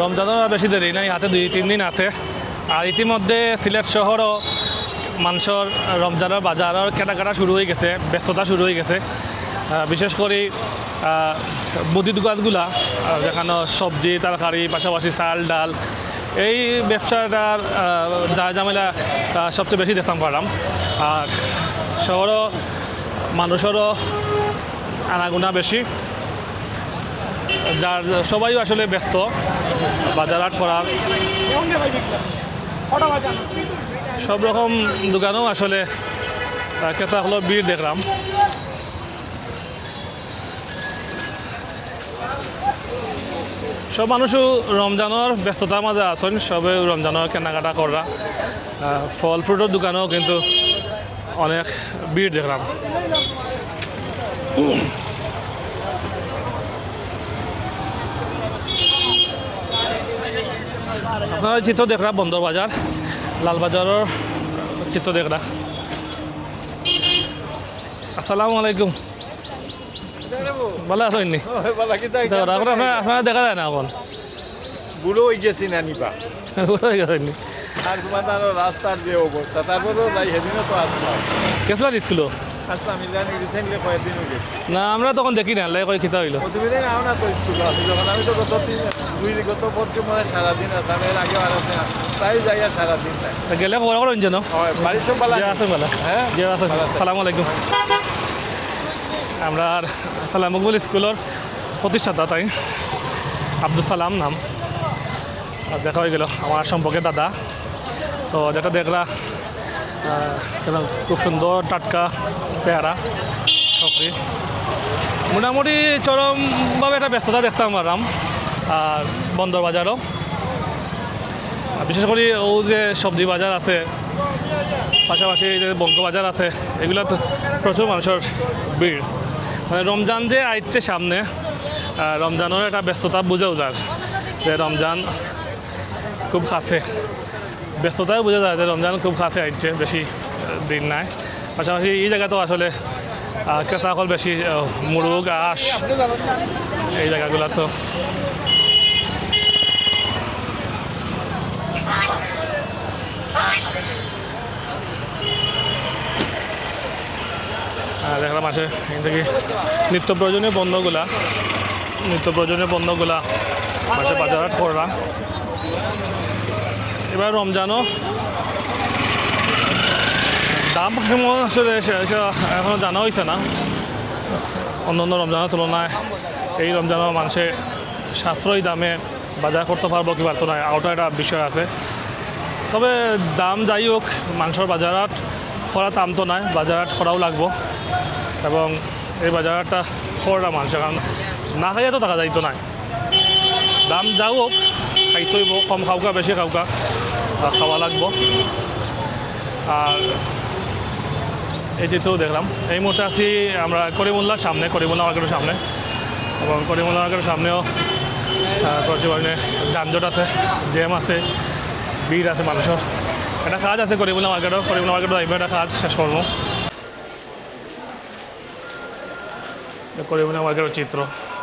রমজানের বেশি দেরি নাই, হাতে দুই, তিন দিন আছে। আর ইতিমধ্যে সিলেট শহরও মানুষের রমজানের বাজারের কেনাকাটা শুরু হয়ে গেছে, ব্যস্ততা শুরু হয়ে গেছে। বিশেষ করে মুদি দোকানগুলা যেখানে সবজি, তরকারি, পাশাপাশি চাল, ডাল, এই ব্যবসাটার যা ঝামেলা সবচেয়ে বেশি দেখতাম পারলাম আর শহরও, মানুষেরও আনাগোনা বেশি। যার সবাই আসলে ব্যস্ত, বাজার হাট করার সব রকম দোকানেও আসলে ক্রেতা হলো ভিড় দেখলাম। সব মানুষও রমজানের ব্যস্ততার মাঝে আছেন, সবে রমজানের কেনাকাটা করা। ফল ফ্রুটের দোকানেও কিন্তু অনেক ভিড় দেখলাম। আপনারা চিত্র দেখরা বন্দর বাজার লালবাজারের চিত্র দেখরা আসসালামু আলাইকুম। ভালো আছেন নি? আপনারা দেখা যায় না এখন? বুড়ো হয়ে গেছি না নিবা বুড়ো হয়ে গেছেন নি? আর তোমার তার রাস্তার যে অবস্থা তারপরেও যাই সেদিনও তো আসলাম। কেসলা স্কুলও? না আমরা তখন দেখি না লাই কই খিতা হইল। প্রতিদিন আও না তো স্কুল যখন আমি তো গত তিন দুই গত বছর মানে সারাদিন আসলাম এর আগে আর আছে তাই যাই আর তাই গেলে খবর করেন যেন বাড়ির সব ভালো আছে? ভালো। হ্যাঁ? আছে আলাইকুম। আমরা সালাম মকবুল স্কুলের প্রতিষ্ঠাতা তাই। আব্দুল সালাম নাম। দেখা হয়ে গেল আমার সম্পর্কে দাদা। তো যেটা দেখলা খুব সুন্দর, টাটকা পেয়ারা, সবজি। মোটামুটি চরমভাবে একটা ব্যস্ততা দেখতাম পারলাম আর বন্দর বাজারও। বিশেষ করে ও যে সবজি বাজার আছে, পাশাপাশি যে বঙ্গ বাজার আছে এগুলো তো প্রচুর মানুষের ভিড়। মানে রমজান যে আইচ্ছে সামনে রমজানের একটা ব্যস্ততা বুঝেও যায় যে রমজান খুব কাছে ব্যস্ততায় বোঝা যায় যে রমজান খুব কাছে আইচ্ছে বেশি দিন নাই। পাশাপাশি এই জায়গাতেও আসলে আহ, ক্রেতাসকল বেশি মুরগ আঁশ এই জায়গাগুলো তো দেখলাম আছে এখান থেকে নিত্য প্রয়োজনীয় পণ্যগুলা নিত্য প্রয়োজনীয় পণ্যগুলা মাসে বাজারহাট করলাম। এবার রমজানও। দাম কেমন আসলে সে এখনও জানা হয়েছে না। অন্য অন্য রমজানের তুলনায় এই রমজানের মানুষে সাশ্রয়ী দামে বাজার করতে পারব কি পারতো না ওটা একটা বিষয় আছে। তবে দাম যাই হোক মাংসর বাজারহাট করা দাম তো নয় বাজারহাট করাও লাগবো। এবং এই বাজারটা করা মানুষ কারণ না খাইয়ে তো টাকা যাইতো নাই দাম যাও হোক, খাইতে কম খাওকা, বেশি খাওকা। খাওয়া লাগবো। আর এই চিত্রও দেখলাম, এই মুহূর্তে আছি আমরা করিমুল্লার সামনে, করিমুল্লা মার্কেটের সামনে। এবং করিমুল্লা মার্কেটের সামনেও প্রচুর যানজট আছে, জ্যাম আছে, ভিড় আছে মানুষের। একটা কাজ আছে করিমুল্লা মার্কেটও করিমুল্লা মার্কেটও আইবে একটা কাজ শেষ করব। করিমুল্লা মার্কেটের চিত্র,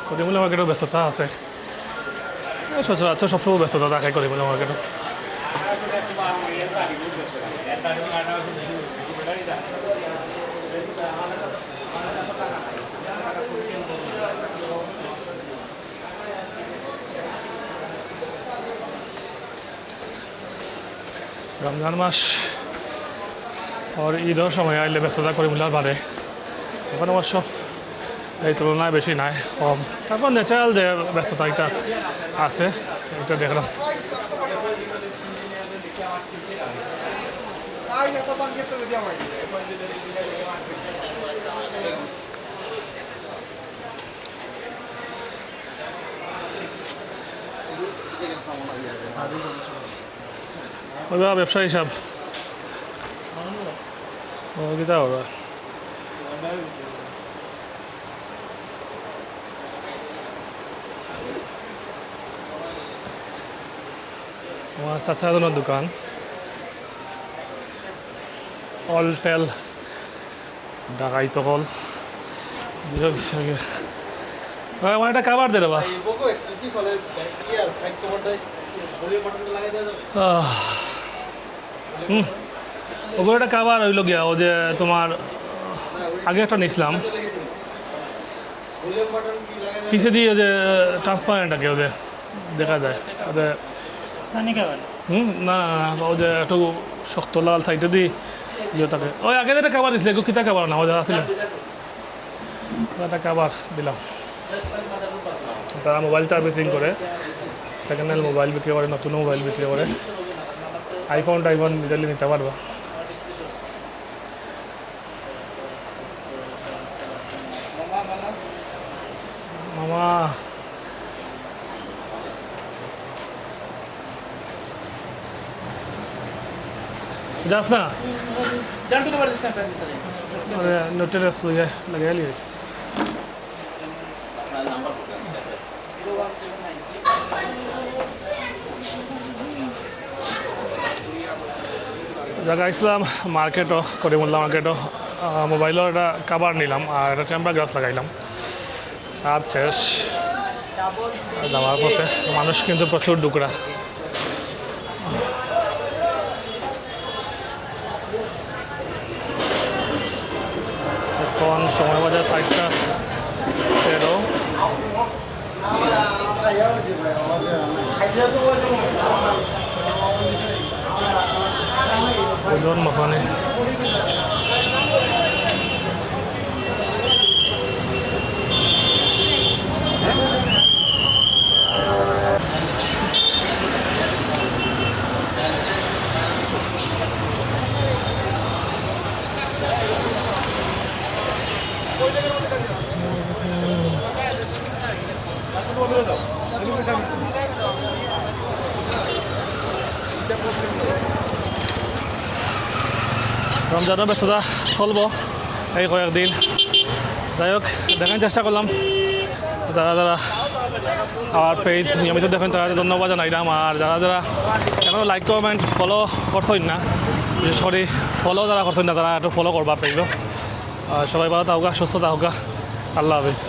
করিমুল্লা মার্কেটেও ব্যস্ততা আছে। সচরাচর সবসময় ব্যস্ততা থাকে করিমুল্লা মার্কেটও। রমজান মাস আর ঈদের সময় আইলে ব্যস্ততা করিমুল্লার বাড়ে এখন অবশ্য এই তুলনায় বেশি নাই, কম। তারপর ন্যাচারাল যে ব্যস্ততা একটা আছে, এটা দেখলাম। ওইবা ব্যবসা হিসাব ও কিতা ওরা আমার চাচা দোকান। অলটেল ডাকাইত কল ভাই, আমার একটা খাবার দে বা হুম। ওগুলো একটা খাবার হইল গিয়া ও যে তোমার আগে একটা নিছিলাম। পিছে দিয়ে যে ট্রান্সপারেন্ট আগে ওদের দেখা যায়। ওদের হুম না না না ও যে একটু শক্ত লাল সাইডে দিয়ে ইয়ে ওই আগে যেটা খাবার দিছিলে এগুলো কিতা খাবার না ও যা আসলে একটা খাবার দিলাম তারা মোবাইল সার্ভিসিং করে সেকেন্ড হ্যান্ড মোবাইল বিক্রি করে নতুন মোবাইল বিক্রি করে আইফোন টাইফোন নিজের নিতে পারবা যাস না নোটের লগে লাগাই লিয়েছ জায়গা আইসলাম মার্কেটও করিমুল্লা মার্কেটও মোবাইলও একটা কাবার নিলাম আর একটা টেম্পার গ্লাস লাগাইলাম আচ্ছা যাওয়ার পথে মানুষ কিন্তু প্রচুর ডুকরা সময় বাজার সাইডটা তেরো। ওজন মাখানে রমজানের ব্যস্ততা চলবো, এই কয়েকদিন যাই হোক দেখার চেষ্টা করলাম যারা যারা আমার পেজ নিয়মিত দেখেন তারা ধন্যবাদ জানাইলাম আর যারা যারা এখন লাইক কমেন্ট ফলো করছেন না। বিশেষ করে ফলো যারা করছেন না তারা একটু ফলো করবা পেজ সবাই ভালো থাকুক, সুস্থ থাকুক। আল্লাহ হাফিজ।